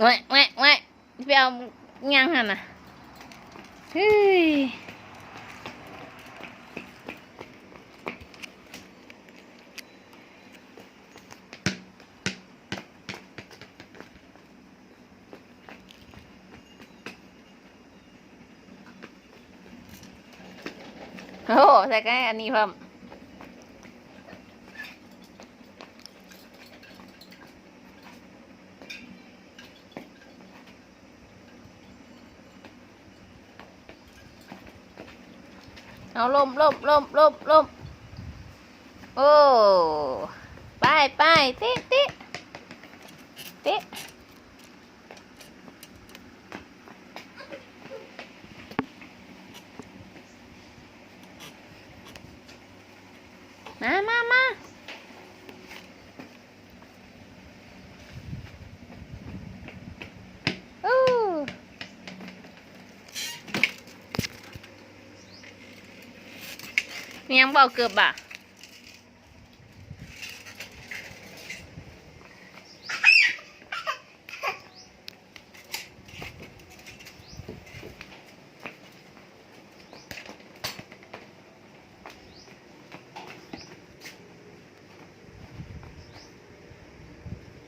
แหวะแหวะแหวะไปเอาย่างหันน่ะเฮ้ยโอ้ใส่กันอันนี้เพิ่ม เอาลมลมลมลมลมโอ้ไปไปติติติมามามาอู้มี ยังบอกเกือบอะ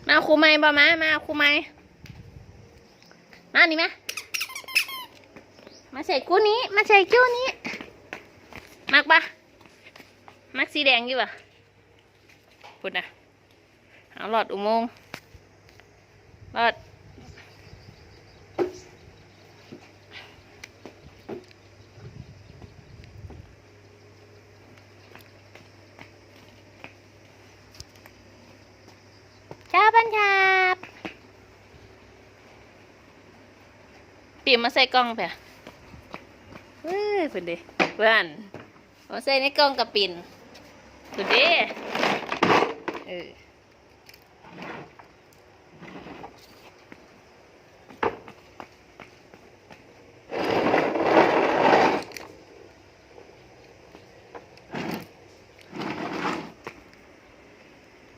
มาครูไม้บ่มามาครูไม้มานี่มามาใส่กู้นี้ มาใส่กู้นี้มักปะ มักสีแดงอยู่ปะพูดนะเอาหลอดอุโมงค์หลอดชาบันชาบปีมมาใส่กล้องเปล่าเฮ้ยเพื่อนเด้เพื่อนมาใส่ในกล้องกับปิ่น สุดเด้เออ